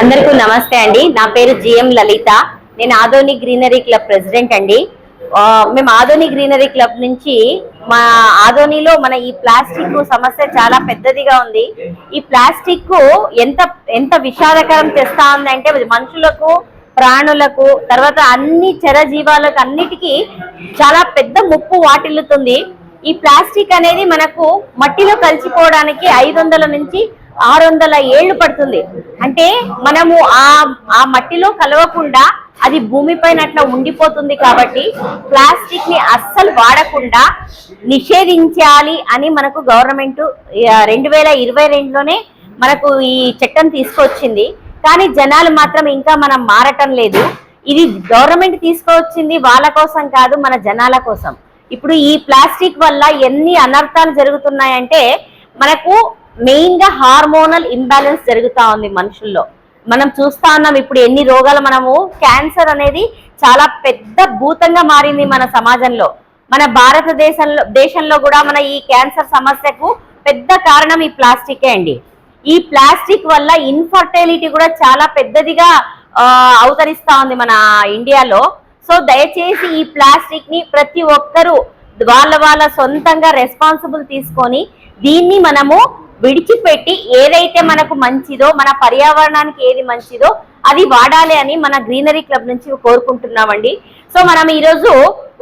అందరికీ నమస్తే అండి. నా పేరు జిఎం లలిత. నేను ఆదోని గ్రీనరీ క్లబ్ ప్రెసిడెంట్ అండి. మేము ఆదోని గ్రీనరీ క్లబ్ నుంచి మా ఆదోనిలో మన ఈ ప్లాస్టిక్ సమస్య చాలా పెద్దదిగా ఉంది. ఈ ప్లాస్టిక్ ఎంత ఎంత విషాదకరం తెస్తా ఉందంటే మనుషులకు ప్రాణులకు తర్వాత అన్ని చరజీవాలకు అన్నిటికీ చాలా పెద్ద ముప్పు వాటిల్లుతుంది. ఈ ప్లాస్టిక్ అనేది మనకు మట్టిలో కలిసిపోవడానికి ఐదు వందల నుంచి ఆరు వందల ఏళ్ళు పడుతుంది. అంటే మనము ఆ ఆ మట్టిలో కలవకుండా అది భూమిపైన అట్లా ఉండిపోతుంది కాబట్టి ప్లాస్టిక్ని అస్సలు వాడకుండా నిషేధించాలి అని మనకు గవర్నమెంట్ రెండు వేల ఇరవై రెండులోనే మనకు ఈ చట్టం తీసుకొచ్చింది. కానీ జనాలు మాత్రం ఇంకా మనం మారటం లేదు. ఇది గవర్నమెంట్ తీసుకొచ్చింది వాళ్ళ కోసం కాదు మన జనాల కోసం. ఇప్పుడు ఈ ప్లాస్టిక్ వల్ల ఎన్ని అనర్థాలు జరుగుతున్నాయంటే మనకు మెయిన్గా హార్మోనల్ ఇంబ్యాలెన్స్ జరుగుతా ఉంది మనుషుల్లో. మనం చూస్తా ఉన్నాం ఇప్పుడు ఎన్ని రోగాలు మనము క్యాన్సర్ అనేది చాలా పెద్ద భూతంగా మారింది మన సమాజంలో. మన భారతదేశంలో దేశంలో కూడా మన ఈ క్యాన్సర్ సమస్యకు పెద్ద కారణం ఈ ప్లాస్టికే అండి. ఈ ప్లాస్టిక్ వల్ల ఇన్ఫర్టిలిటీ కూడా చాలా పెద్దదిగా అవతరిస్తా ఉంది మన ఇండియాలో. సో దయచేసి ఈ ప్లాస్టిక్ని ప్రతి ఒక్కరూ వాళ్ళ వాళ్ళ సొంతంగా రెస్పాన్సిబుల్ తీసుకొని దీన్ని మనము విడిచిపెట్టి ఏదైతే మనకు మంచిదో మన పర్యావరణానికి ఏది మంచిదో అది వాడాలి అని మన గ్రీనరీ క్లబ్ నుంచి కోరుకుంటున్నామండి. సో మనం ఈరోజు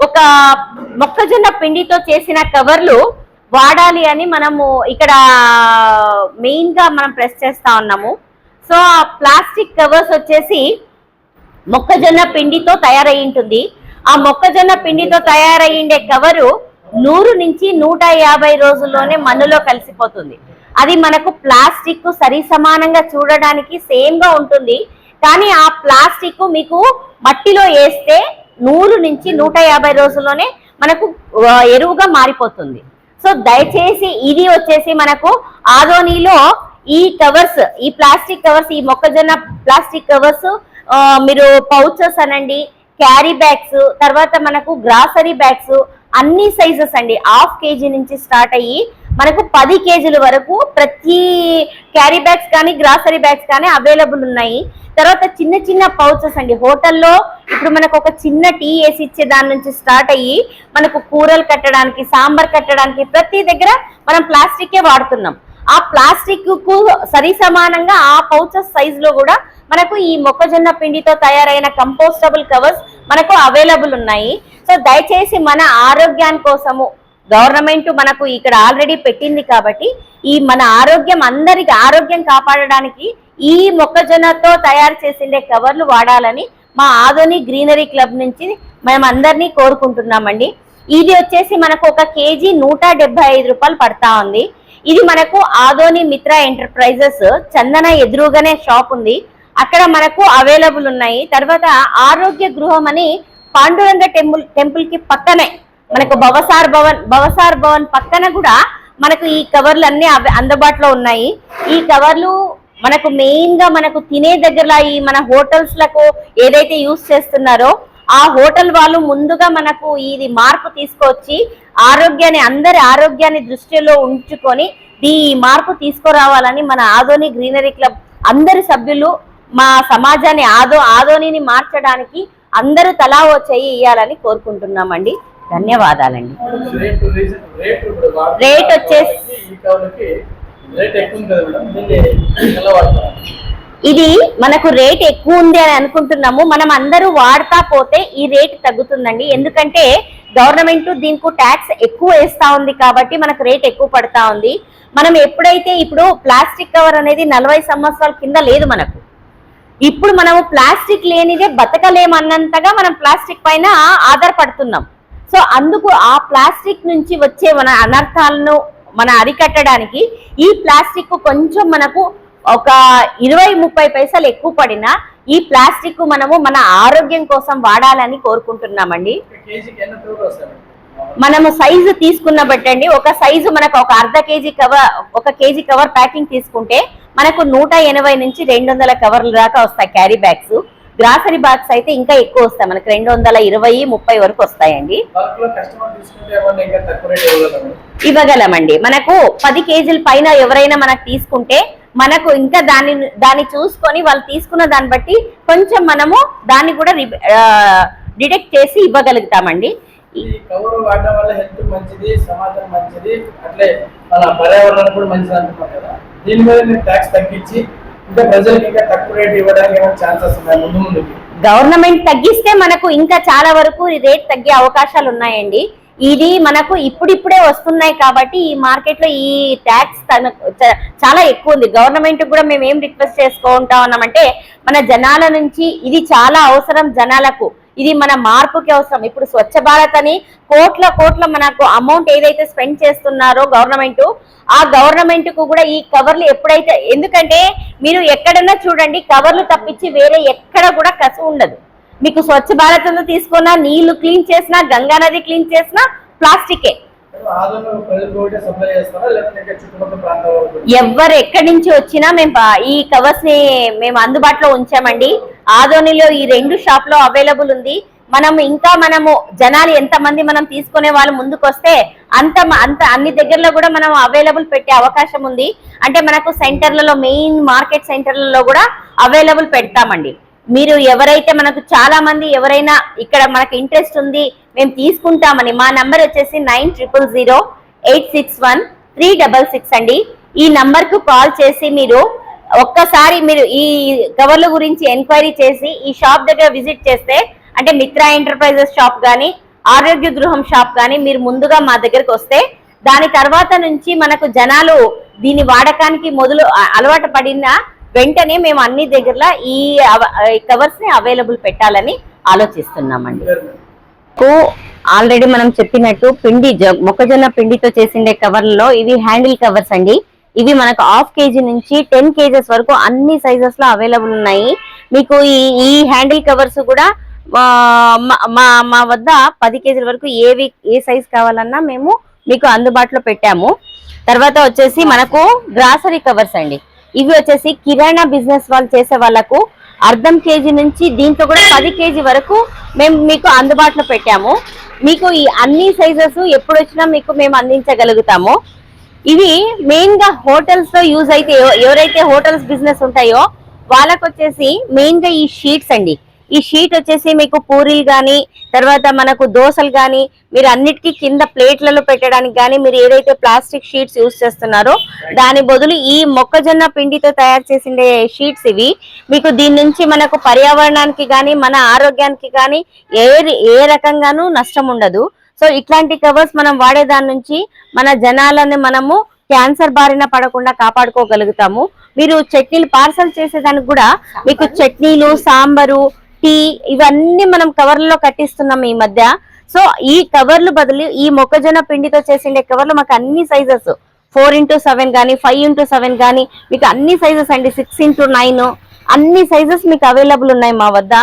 ఒక మొక్కజొన్న పిండితో చేసిన కవర్లు వాడాలి అని మనము ఇక్కడ మెయిన్గా మనం ప్రెస్ చేస్తా ఉన్నాము. సో ఆ ప్లాస్టిక్ కవర్స్ వచ్చేసి మొక్కజొన్న పిండితో తయారై ఉంటుంది. ఆ మొక్కజొన్న పిండితో తయారయ్యిండే కవరు నూరు నుంచి నూట యాభై రోజుల్లోనే మన్నులో కలిసిపోతుంది. అది మనకు ప్లాస్టిక్ సరి సమానంగా చూడడానికి సేమ్గా ఉంటుంది. కానీ ఆ ప్లాస్టిక్ మీకు మట్టిలో వేస్తే నూరు నుంచి నూట యాభై రోజుల్లోనే మనకు ఎరువుగా మారిపోతుంది. సో దయచేసి ఇది వచ్చేసి మనకు ఆదోనిలో ఈ కవర్స్ ఈ ప్లాస్టిక్ కవర్స్ ఈ మొక్కజొన్న ప్లాస్టిక్ కవర్స్ మీరు పౌచర్స్ అనండి క్యారీ బ్యాగ్స్ తర్వాత మనకు గ్రాసరీ బ్యాగ్స్ అన్ని సైజెస్ అండి. హాఫ్ కేజీ నుంచి స్టార్ట్ అయ్యి మనకు పది కేజీల వరకు ప్రతి క్యారీ బ్యాగ్స్ కానీ గ్రాసరీ బ్యాగ్స్ కానీ అవైలబుల్ ఉన్నాయి. తర్వాత చిన్న చిన్న పౌచెస్ అండి. హోటల్లో ఇప్పుడు మనకు ఒక చిన్న టీ వేసి ఇచ్చే దాని నుంచి స్టార్ట్ అయ్యి మనకు కూరలు కట్టడానికి సాంబార్ కట్టడానికి ప్రతి దగ్గర మనం ప్లాస్టిక్కే వాడుతున్నాం. ఆ ప్లాస్టిక్కు సరి సమానంగా ఆ పౌచెస్ సైజ్లో కూడా మనకు ఈ మొక్కజొన్న పిండితో తయారైన కంపోస్టబుల్ కవర్స్ మనకు అవైలబుల్ ఉన్నాయి. సో దయచేసి మన ఆరోగ్యాని కోసము గవర్నమెంట్ మనకు ఇక్కడ ఆల్రెడీ పెట్టింది కాబట్టి ఈ మన ఆరోగ్యం అందరికి ఆరోగ్యం కాపాడడానికి ఈ మొక్కజొన్నతో తయారు చేసిండే కవర్లు వాడాలని మా ఆదోని గ్రీనరీ క్లబ్ నుంచి మేము అందరినీ కోరుకుంటున్నామండి. ఇది వచ్చేసి మనకు ఒక కేజీ నూట ఐదు రూపాయలు పడతా ఉంది. ఇది మనకు ఆదోని మిత్ర ఎంటర్ప్రైజెస్ చందన ఎదురుగానే షాప్ ఉంది. అక్కడ మనకు అవైలబుల్ ఉన్నాయి. తర్వాత ఆరోగ్య గృహం అని పాండురంగ టెంపుల్ టెంపుల్కి పక్కనే మనకు భవసార్ భవన్ భవసార్ భవన్ పక్కన కూడా మనకు ఈ కవర్లు అన్ని అందుబాటులో ఉన్నాయి. ఈ కవర్లు మనకు మెయిన్గా మనకు తినే దగ్గర ఈ మన హోటల్స్లకు ఏదైతే యూస్ చేస్తున్నారో ఆ హోటల్ వాళ్ళు ముందుగా మనకు ఇది మార్పు తీసుకొచ్చి ఆరోగ్యాన్ని అందరి ఆరోగ్యాన్ని దృష్టిలో ఉంచుకొని ఈ మార్పు తీసుకురావాలని మన ఆదోని గ్రీనరీ క్లబ్ అందరి సభ్యులు మా సమాజాన్ని ఆదో ఆదోనిని మార్చడానికి అందరూ తలా వచ్చాయి ఇవ్వాలని ఇయ్యాలని కోరుకుంటున్నామండి. ధన్యవాదాలండి. రేట్ వచ్చేసి- ఇది మనకు రేట్ ఎక్కువ ఉంది అని అనుకుంటున్నాము. మనం అందరూ వాడతా పోతే ఈ రేట్ తగ్గుతుందండి. ఎందుకంటే గవర్నమెంట్ దీనికి ట్యాక్స్ ఎక్కువ వేస్తా ఉంది కాబట్టి మనకు రేట్ ఎక్కువ పడతా ఉంది. మనం ఎప్పుడైతే ఇప్పుడు ప్లాస్టిక్ కవర్ అనేది నలభై సంవత్సరాల కింద లేదు మనకు. ఇప్పుడు మనము ప్లాస్టిక్ లేనిదే బతకలేమన్నంతగా మనం ప్లాస్టిక్ పైన ఆధారపడుతున్నాం. సో అందుకు ఆ ప్లాస్టిక్ నుంచి వచ్చే మన అనర్థాలను మన అరికట్టడానికి ఈ ప్లాస్టిక్ కొంచెం మనకు ఒక ఇరవై ముప్పై పైసలు ఎక్కువ పడినా ఈ ప్లాస్టిక్ మనము మన ఆరోగ్యం కోసం వాడాలని కోరుకుంటున్నామండి. మనము సైజు తీసుకున్న బట్టండి. ఒక సైజు మనకు ఒక అర్ధ కేజీ కవర్ ఒక కేజీ కవర్ ప్యాకింగ్ తీసుకుంటే మనకు నూట ఎనభై నుంచి రెండు వందల కవర్ల దాకా వస్తాయి క్యారీ బ్యాగ్స్. గ్రాసరీ బాగ్స్ అయితే ఇంకా ఎక్కువ వస్తాయి. మనకు రెండు వందల ఇరవై ముప్పై వరకు వస్తాయండి. ఇవ్వగలమండి. మనకు పది కేజీల పైన ఎవరైనా మనకు తీసుకుంటే మనకు ఇంకా దాన్ని దాన్ని చూసుకొని వాళ్ళు తీసుకున్న దాన్ని బట్టి కొంచెం మనము దాన్ని కూడా డిడెక్ట్ చేసి ఇవ్వగలుగుతామండి. ఈ కవర్ వాడడం వల్ల హెల్త్ మంచిది సమాజం మంచిది అట్లే మన పర్యావరణం కూడా మంచిది అంటున్నాం కదా. దీని మీద ట్యాక్స్ తగ్గించి గవర్నమెంట్ తగ్గిస్తే మనకు ఇంకా చాలా వరకు రేట్ తగ్గే అవకాశాలు ఉన్నాయండి. ఇది మనకు ఇప్పుడిప్పుడే వస్తున్నాయి కాబట్టి ఈ మార్కెట్లో ఈ ట్యాక్స్ చాలా ఎక్కువ ఉంది. గవర్నమెంట్ కూడా మేము ఏం రిక్వెస్ట్ చేసుకుంటా ఉన్నామంటే మన జనాల నుంచి ఇది చాలా అవసరం జనాలకు. ఇది మన మార్పుకి అవసరం. ఇప్పుడు స్వచ్ఛ భారత్ అని కోట్ల కోట్ల మనకు అమౌంట్ ఏదైతే స్పెండ్ చేస్తున్నారో గవర్నమెంట్ ఆ గవర్నమెంట్కు కూడా ఈ కవర్లు ఎప్పుడైతే ఎందుకంటే మీరు ఎక్కడన్నా చూడండి కవర్లు తప్పించి వేరే ఎక్కడ కూడా కసు ఉండదు. మీకు స్వచ్ఛ భారత్ తీసుకున్నా నీళ్ళు క్లీన్ చేసినా గంగా నది క్లీన్ చేసినా ప్లాస్టికే. ఎవరు ఎక్కడి నుంచి వచ్చినా మేము ఈ కవర్స్ని మేము అందుబాటులో ఉంచామండి. ఆదోనిలో ఈ రెండు షాప్లో అవైలబుల్ ఉంది. మనం ఇంకా మనము జనాలు ఎంత మంది మనం తీసుకునే వాళ్ళు ముందుకొస్తే అంత అంత అన్ని దగ్గరలో కూడా మనం అవైలబుల్ పెట్టే అవకాశం ఉంది. అంటే మనకు సెంటర్లలో మెయిన్ మార్కెట్ సెంటర్లలో కూడా అవైలబుల్ పెడతామండి. మీరు ఎవరైతే మనకు చాలా మంది ఎవరైనా ఇక్కడ మనకు ఇంట్రెస్ట్ ఉంది మేము తీసుకుంటామని మా నంబర్ వచ్చేసి nine triple zero eight six one three double six అండి. ఈ నంబర్కు కాల్ చేసి మీరు ఒక్కసారి మీరు ఈ కవర్ల గురించి ఎంక్వైరీ చేసి ఈ షాప్ దగ్గర విజిట్ చేస్తే అంటే మిత్రా ఎంటర్ప్రైజెస్ షాప్ కానీ ఆరోగ్య గృహం షాప్ కానీ మీరు ముందుగా మా దగ్గరకు వస్తే దాని తర్వాత నుంచి మనకు జనాలు దీని వాడకానికి మొదలు అలవాటు పడిన వెంటనే మేము అన్ని దగ్గరలో ఈ కవర్స్ని అవైలబుల్ పెట్టాలని ఆలోచిస్తున్నామండి. ఆల్రెడీ మనం చెప్పినట్టు పిండి మొక్కజొన్న పిండితో చేసిండే కవర్లలో ఇవి హ్యాండిల్ కవర్స్ అండి. ఇవి మనకు హాఫ్ కేజీ నుంచి టెన్ కేజెస్ వరకు అన్ని సైజెస్లో అవైలబుల్ ఉన్నాయి. మీకు ఈ ఈ హ్యాండిల్ కవర్స్ కూడా మా మా వద్ద పది కేజీల వరకు ఏవి ఏ సైజ్ కావాలన్నా మేము మీకు అందుబాటులో పెట్టాము. తర్వాత వచ్చేసి మనకు గ్రాసరీ కవర్స్ అండి. ఇవి వచ్చేసి కిరాణా బిజినెస్ వాళ్ళు చేసే వాళ్ళకు అర్ధం కేజీ నుంచి దీంట్లో కూడా పది కేజీ వరకు మేము మీకు అందుబాటులో పెట్టాము. మీకు ఈ అన్ని సైజెస్ ఎప్పుడు వచ్చినా మీకు మేము అందించగలుగుతాము. ఇవి మెయిన్గా హోటల్స్లో యూజ్ అయితే ఎవరైతే హోటల్స్ బిజినెస్ ఉంటాయో వాళ్ళకు వచ్చేసి మెయిన్గా ఈ షీట్స్ అండి. ఈ షీట్ వచ్చేసి మీకు పూరీలు కానీ తర్వాత మనకు దోశలు కానీ మీరు అన్నిటికీ కింద ప్లేట్లలో పెట్టడానికి కానీ మీరు ఏదైతే ప్లాస్టిక్ షీట్స్ యూజ్ చేస్తున్నారో దాని బదులు ఈ మొక్కజొన్న పిండితో తయారు చేసిన షీట్స్ ఇవి మీకు దీని నుంచి మనకు పర్యావరణానికి కానీ మన ఆరోగ్యానికి కానీ ఏ ఏ రకంగానూ నష్టం ఉండదు. సో ఇట్లాంటి కవర్స్ మనం వాడే దాని నుంచి మన జనాలని మనము క్యాన్సర్ బారిన పడకుండా కాపాడుకోగలుగుతాము. మీరు చట్నీలు పార్సల్ చేసేదానికి కూడా మీకు చట్నీలు సాంబారు టీ ఇవన్నీ మనం కవర్లలో కట్టిస్తున్నాం ఈ మధ్య. సో ఈ కవర్లు బదులు ఈ మొక్కజొన్న పిండితో చేసిండే కవర్లు మాకు అన్ని సైజెస్ ఫోర్ ఇంటూ సెవెన్ కానీ ఫైవ్ ఇంటూ సెవెన్ కానీ మీకు అన్ని సైజెస్ అండి. సిక్స్ ఇంటూ నైన్ అన్ని సైజెస్ మీకు అవైలబుల్ ఉన్నాయి మా వద్ద.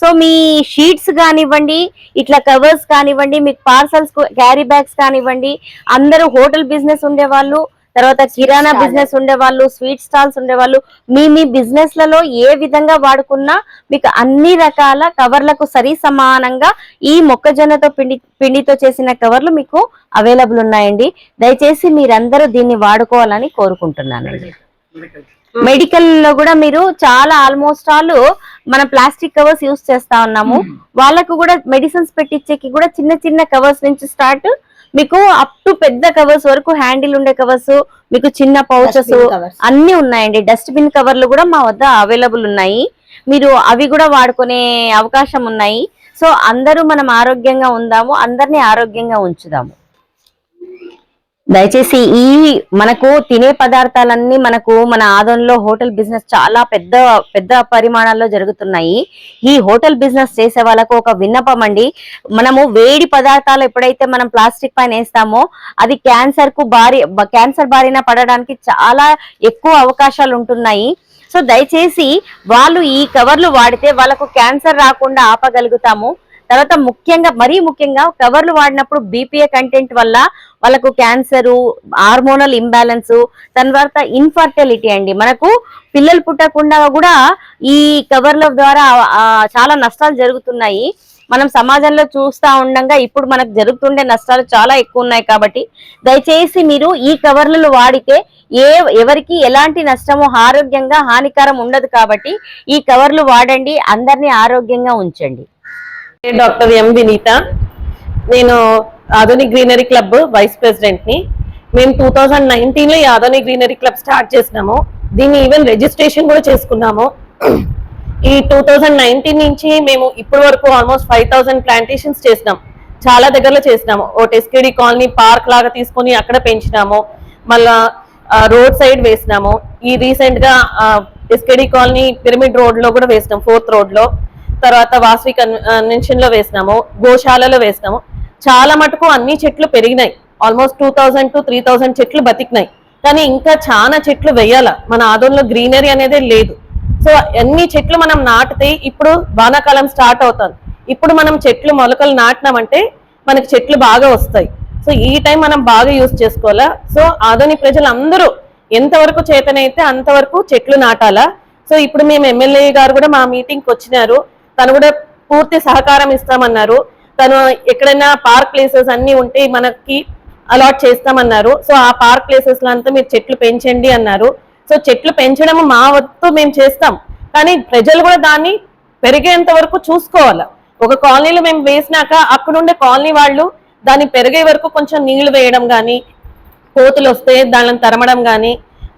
సో మీ షీట్స్ కానివ్వండి ఇట్లా కవర్స్ కానివ్వండి మీకు పార్సల్స్ క్యారీ బ్యాగ్స్ కానివ్వండి అందరూ హోటల్ బిజినెస్ ఉండేవాళ్ళు. తర్వాత కిరాణా బిజినెస్ ఉండేవాళ్ళు స్వీట్ స్టాల్స్ ఉండేవాళ్ళు. మీ మీ బిజినెస్లలో ఏ విధంగా వాడుకున్నా మీకు అన్ని రకాల కవర్లకు సరి సమానంగా ఈ మొక్కజొన్నతో పిండి పిండితో చేసిన కవర్లు మీకు అవైలబుల్ ఉన్నాయండి. దయచేసి మీరందరూ దీన్ని వాడుకోవాలని కోరుకుంటున్నానండి. మెడికల్లో కూడా మీరు చాలా ఆల్మోస్ట్ ఆల్ మన ప్లాస్టిక్ కవర్స్ యూస్ చేస్తా ఉన్నాము. వాళ్ళకు కూడా మెడిసిన్స్ పెట్టించేకి కూడా చిన్న చిన్న కవర్స్ నుంచి స్టార్ట్ మీకు అప్ టు పెద్ద కవర్స్ వరకు హ్యాండిల్ ఉండే కవర్స్ మీకు చిన్న పౌచెస్. అన్ని ఉన్నాయండి. డస్ట్బిన్ కవర్లు కూడా మా వద్ద అవైలబుల్ ఉన్నాయి. మీరు అవి కూడా వాడుకునే అవకాశం ఉన్నాయి. సో అందరూ మనం ఆరోగ్యంగా ఉందాము అందరినీ ఆరోగ్యంగా ఉంచుదాము. దయచేసి ఈ మనకు తినే పదార్థాలన్నీ మనకు మన ఆదంలో హోటల్ బిజినెస్ చాలా పెద్ద పెద్ద పరిమాణాల్లో జరుగుతున్నాయి. ఈ హోటల్ బిజినెస్ చేసే వాళ్ళకు ఒక విన్నపం అండి. మనము వేడి పదార్థాలు ఎప్పుడైతే మనం ప్లాస్టిక్ పైన వేస్తామో అది క్యాన్సర్కు బారి క్యాన్సర్ బారిన పడడానికి చాలా ఎక్కువ అవకాశాలు ఉంటున్నాయి. సో దయచేసి వాళ్ళు ఈ కవర్లు వాడితే వాళ్ళకు క్యాన్సర్ రాకుండా ఆపగలుగుతాము. తర్వాత ముఖ్యంగా మరీ ముఖ్యంగా కవర్లు వాడినప్పుడు బీపీఏ కంటెంట్ వల్ల వాళ్ళకు క్యాన్సర్ హార్మోనల్ ఇంబ్యాలెన్స్ తర్వాత ఇన్ఫర్టిలిటీ అండి. మనకు పిల్లలు పుట్టకుండా కూడా ఈ కవర్ల ద్వారా చాలా నష్టాలు జరుగుతున్నాయి. మనం సమాజంలో చూస్తా ఉండగా ఇప్పుడు మనకు జరుగుతుండే నష్టాలు చాలా ఎక్కువ ఉన్నాయి కాబట్టి దయచేసి మీరు ఈ కవర్లు వాడితే ఏ ఎవరికి ఎలాంటి నష్టము ఆరోగ్యంగా హానికరం ఉండదు కాబట్టి ఈ కవర్లు వాడండి అందరినీ ఆరోగ్యంగా ఉంచండి. డాక్టర్ ఎం వినీత నేను ఆధునిక్ గ్రీనరీ క్లబ్ వైస్ ప్రెసిడెంట్ని మేము టూ థౌజండ్ నైన్టీన్లో ఈ ఆధునిక్ గ్రీనరీ క్లబ్ స్టార్ట్ చేసినాము. దీన్ని ఈవెన్ రిజిస్ట్రేషన్ కూడా చేసుకున్నాము. ఈ టూ థౌజండ్ నైన్టీన్ నుంచి మేము ఇప్పటి వరకు ఆల్మోస్ట్ ఫైవ్ థౌసండ్ ప్లాంటేషన్స్ చేసినాం. చాలా దగ్గరలో చేసినాము. ఓ ఎస్కేడి కాలనీ పార్క్ లాగా తీసుకొని అక్కడ పెంచినాము. మళ్ళా రోడ్ సైడ్ వేసినాము. ఈ రీసెంట్గా ఎస్కేడి కాలనీ పిరమిడ్ రోడ్లో కూడా వేసినాం ఫోర్త్ రోడ్లో తర్వాత వాసవి కన్వెన్షన్లో వేసినాము. గోశాలలో వేసినాము. చాలా మటుకు అన్ని చెట్లు పెరిగినాయి. Almost two thousand to three thousand చెట్లు బతికినాయి. కానీ ఇంకా చాలా చెట్లు వేయాల. మన ఆదంలో గ్రీనరీ అనేది లేదు. సో అన్ని చెట్లు మనం నాటితే ఇప్పుడు వానాకాలం స్టార్ట్ అవుతుంది. ఇప్పుడు మనం చెట్లు మొలకలు నాటినామంటే మనకి చెట్లు బాగా వస్తాయి. సో ఈ టైం మనం బాగా యూజ్ చేసుకోవాలా? సో ఆధునిక ప్రజలు అందరూ ఎంతవరకు చేతనైతే అంతవరకు చెట్లు నాటాలా? సో ఇప్పుడు మేము ఎమ్మెల్యే గారు కూడా మా మీటింగ్కి వచ్చినారు. తను కూడా పూర్తి సహకారం ఇస్తామన్నారు. తను ఎక్కడైనా పార్క్ ప్లేసెస్ అన్ని ఉంటే మనకి అలాట్ చేస్తామన్నారు. సో ఆ పార్క్ ప్లేసెస్లో అంతా మీరు చెట్లు పెంచండి అన్నారు. సో చెట్లు పెంచడం మా వద్దు మేము చేస్తాం. కానీ ప్రజలు కూడా దాన్ని పెరిగేంత వరకు చూసుకోవాలి. ఒక కాలనీలో మేము వేసినాక అక్కడుండే కాలనీ వాళ్ళు దాన్ని పెరిగే వరకు కొంచెం నీళ్ళు వేయడం కానీ కోతులు వస్తే దానిని తరమడం కానీ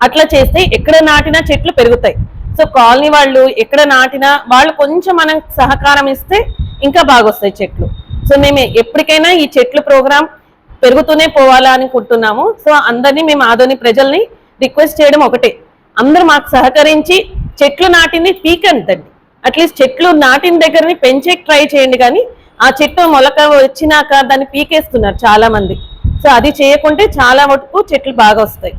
అట్లా చేస్తే ఎక్కడ నాటినా చెట్లు పెరుగుతాయి. సో కాలనీ వాళ్ళు ఎక్కడ నాటినా వాళ్ళు కొంచెం మనం సహకారం ఇస్తే ఇంకా బాగా వస్తాయి చెట్లు. సో మేము ఎప్పటికైనా ఈ చెట్లు ప్రోగ్రామ్ పెరుగుతూనే పోవాలా అనుకుంటున్నాము. సో అందరినీ మేము ఆదోని ప్రజల్ని రిక్వెస్ట్ చేయడం ఒకటే. అందరూ మాకు సహకరించి చెట్లు నాటింది పీకంతండి అట్లీస్ట్ చెట్లు నాటిన దగ్గరని పెంచే ట్రై చేయండి కానీ ఆ చెట్టు మొలక వచ్చినాక దాన్ని పీకేస్తున్నారు చాలా మంది సో అది చేయకుంటే చాలా మటుకు చెట్లు బాగా వస్తాయి.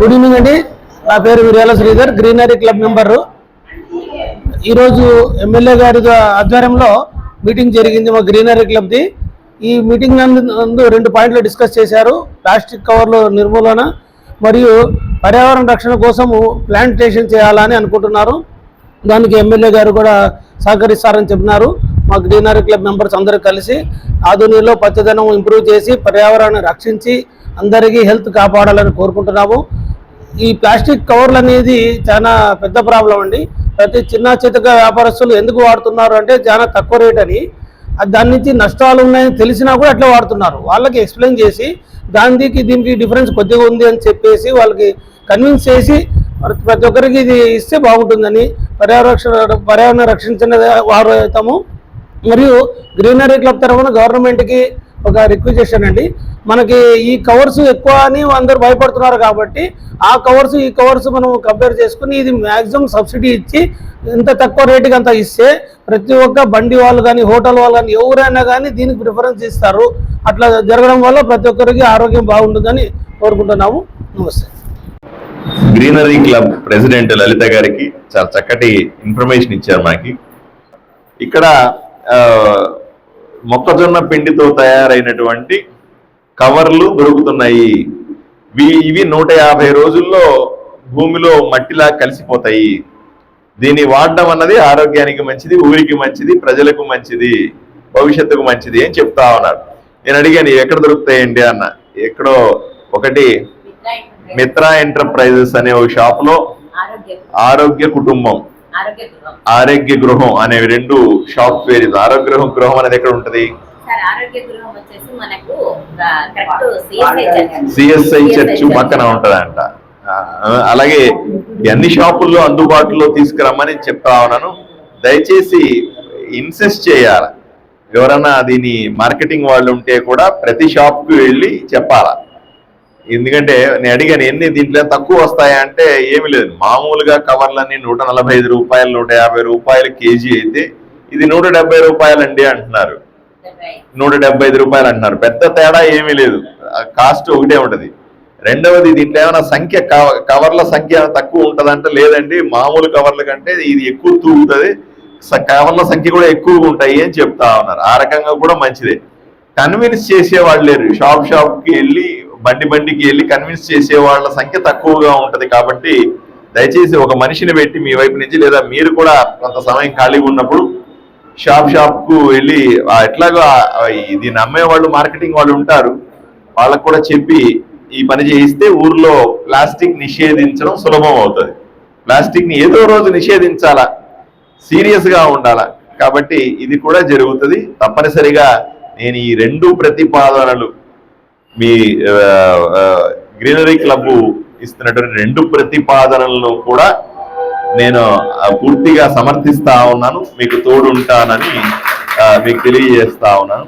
గుడ్ ఈవినింగ్ అండి. నా పేరు Viryala Sridhar greenery club member. ఈరోజు ఎమ్మెల్యే గారి ఆధ్వర్యంలో మీటింగ్ జరిగింది మా గ్రీనరీ క్లబ్ది. ఈ మీటింగ్ నందు నందు రెండు పాయింట్లు డిస్కస్ చేశారు. ప్లాస్టిక్ కవర్లు నిర్మూలన మరియు పర్యావరణ రక్షణ కోసము ప్లాంటేషన్ చేయాలని అనుకుంటున్నారు. దానికి ఎమ్మెల్యే గారు కూడా సహకరిస్తారని చెప్పినారు. మా గ్రీనరీ క్లబ్ మెంబర్స్ అందరూ కలిసి ఆధునిలో పచ్చదనం ఇంప్రూవ్ చేసి పర్యావరణాన్ని రక్షించి అందరికీ హెల్త్ కాపాడాలని కోరుకుంటున్నాము. ఈ ప్లాస్టిక్ కవర్లు అనేది చాలా పెద్ద ప్రాబ్లం అండి. ప్రతి చిన్న చితక వ్యాపారస్తులు ఎందుకు వాడుతున్నారు అంటే చాలా తక్కువ రేట్ అని. దాని నుంచి నష్టాలు ఉన్నాయని తెలిసినా కూడా అట్లా వాడుతున్నారు. వాళ్ళకి ఎక్స్ప్లెయిన్ చేసి దానికి దీనికి డిఫరెన్స్ కొద్దిగా ఉంది అని చెప్పేసి వాళ్ళకి కన్విన్స్ చేసి ప్రతి ఒక్కరికి ఇది ఇస్తే బాగుంటుందని పర్యావరణ పర్యావరణ రక్షించిన వారు అవుతాము. మరియు గ్రీనరీ క్లబ్ తరఫున గవర్నమెంట్కి ఒక రిక్వెజేషన్ అండి. మనకి ఈ కవర్స్ ఎక్కువ అని అందరు భయపడుతున్నారు కాబట్టి ఆ కవర్స్ ఈ కవర్స్ మనం కంపేర్ చేసుకుని ఇది మ్యాక్సిమం సబ్సిడీ ఇచ్చి ఎంత తక్కువ రేటుకి అంత ఇస్తే ప్రతి ఒక్క బండి వాళ్ళు కానీ హోటల్ వాళ్ళు కానీ ఎవరైనా కానీ దీనికి ప్రిఫరెన్స్ ఇస్తారు. అట్లా జరగడం వల్ల ప్రతి ఒక్కరికి ఆరోగ్యం బాగుంటుందని కోరుకుంటున్నాము. నమస్తే. గ్రీనరీ క్లబ్ ప్రెసిడెంట్ లలిత గారికి చాలా చక్కటి ఇన్ఫర్మేషన్ ఇచ్చారు మనకి ఇక్కడ మొక్కజొన్న పిండితో తయారైనటువంటి కవర్లు దొరుకుతున్నాయి. ఇవి నూట యాభై రోజుల్లో భూమిలో మట్టిలా కలిసిపోతాయి. దీన్ని వాడడం అన్నది ఆరోగ్యానికి మంచిది ఊరికి మంచిది ప్రజలకు మంచిది భవిష్యత్తుకు మంచిది అని చెప్తా ఉన్నారు. నేను అడిగాను ఎక్కడ దొరుకుతాయండి అన్న. ఎక్కడో ఒకటి మిత్రా ఎంటర్ప్రైజెస్ అనే ఒక షాప్లో ఆరోగ్య కుటుంబం. ఆరోగ్య గృహం అనేవి రెండు షాప్ పేరు ఇది. ఆరోగ్య గృహం గృహం అనేది ఎక్కడ ఉంటది? సిఎస్ఐ చర్చ్ పక్కన ఉంటదంట. అలాగే అన్ని షాపుల్లో అందుబాటులో తీసుకురమ్మని చెప్తా ఉన్నాను. దయచేసి ఇన్సిస్ట్ చేయాలి? ఎవరన్నా దీని మార్కెటింగ్ వాళ్ళు ఉంటే కూడా ప్రతి షాప్కి వెళ్ళి చెప్పాలా? ఎందుకంటే నేను అడిగాను ఎన్ని దీంట్లో తక్కువ వస్తాయా? అంటే ఏమి లేదు. మామూలుగా కవర్లన్నీ నూట నలభై ఐదు రూపాయలు నూట యాభై రూపాయలు కేజీ అయితే ఇది నూట డెబ్బై రూపాయలండి అంటున్నారు. నూట డెబ్బై ఐదు రూపాయలు అంటున్నారు. పెద్ద తేడా ఏమీ లేదు. కాస్ట్ ఒకటే ఉంటది. రెండవది దీంట్లో ఏమైనా సంఖ్య కవ- కవర్ల సంఖ్య తక్కువ ఉంటుందంటే లేదండి. మామూలు కవర్ల కంటే ఇది ఎక్కువ తూగుతుంది. కవర్ల సంఖ్య కూడా ఎక్కువగా ఉంటాయి అని చెప్తా ఉన్నారు. ఆ రకంగా కూడా మంచిదే. కన్విన్స్ చేసే వాళ్ళు లేరు. షాప్ షాప్కి వెళ్ళి బండి బండికి వెళ్ళి కన్విన్స్ చేసే వాళ్ళ సంఖ్య తక్కువగా ఉంటది కాబట్టి దయచేసి ఒక మనిషిని పెట్టి మీ వైపు నుంచి లేదా మీరు కూడా కొంత సమయం ఖాళీగా ఉన్నప్పుడు షాప్ షాప్కు వెళ్ళి ఎట్లాగో ఇది నమ్మే దీన్ని అమ్మే వాళ్ళు మార్కెటింగ్ వాళ్ళు ఉంటారు. వాళ్ళకు కూడా చెప్పి ఈ పని చేయిస్తే ఊర్లో ప్లాస్టిక్ నిషేధించడం సులభం అవుతుంది. ప్లాస్టిక్ని ఏదో రోజు నిషేధించాలా? సీరియస్గా ఉండాలా? కాబట్టి ఇది కూడా జరుగుతుంది. తప్పనిసరిగా నేను ఈ రెండు ప్రతిపాదనలు మీ గ్రీనరీ క్లబ్ ఇస్తున్నటువంటి రెండు ప్రతిపాదనలను కూడా నేను పూర్తిగా సమర్థిస్తా ఉన్నాను. మీకు తోడుంటానని మీకు తెలియజేస్తా ఉన్నాను.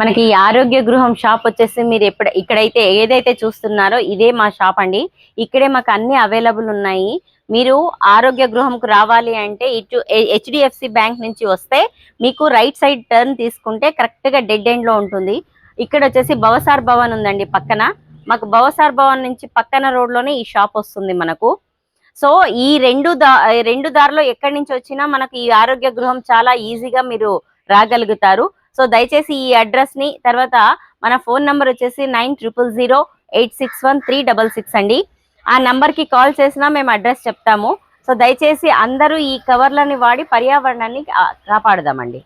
మనకి ఆరోగ్య గృహం షాప్ వచ్చేసి మీరు ఎప్పుడు ఇక్కడైతే ఏదైతే చూస్తున్నారో ఇదే మా షాప్ అండి. ఇక్కడే మాకు అన్ని అవైలబుల్ ఉన్నాయి. మీరు ఆరోగ్య గృహంకు రావాలి అంటే ఇటు హెచ్డిఎఫ్సి బ్యాంక్ నుంచి వస్తే మీకు రైట్ సైడ్ టర్న్ తీసుకుంటే కరెక్ట్గా డెడ్ ఎండ్లో ఉంటుంది. ఇక్కడ వచ్చేసి భవసార్ భవన్ ఉందండి పక్కన. మాకు భవసార్ భవన్ నుంచి పక్కన రోడ్లోనే ఈ షాప్ వస్తుంది మనకు. సో ఈ రెండు దా రెండు దారిలో ఎక్కడి నుంచి వచ్చినా మనకు ఈ ఆరోగ్య గృహం చాలా ఈజీగా మీరు రాగలుగుతారు. సో దయచేసి ఈ అడ్రస్ని తర్వాత మన ఫోన్ నంబర్ వచ్చేసి nine triple zero eight six one three double six అండి. ఆ నంబర్కి కాల్ చేసినా మేము అడ్రస్ చెప్తాము. సో దయచేసి అందరూ ఈ కవర్లని వాడి పర్యావరణాన్ని కాపాడదామండి.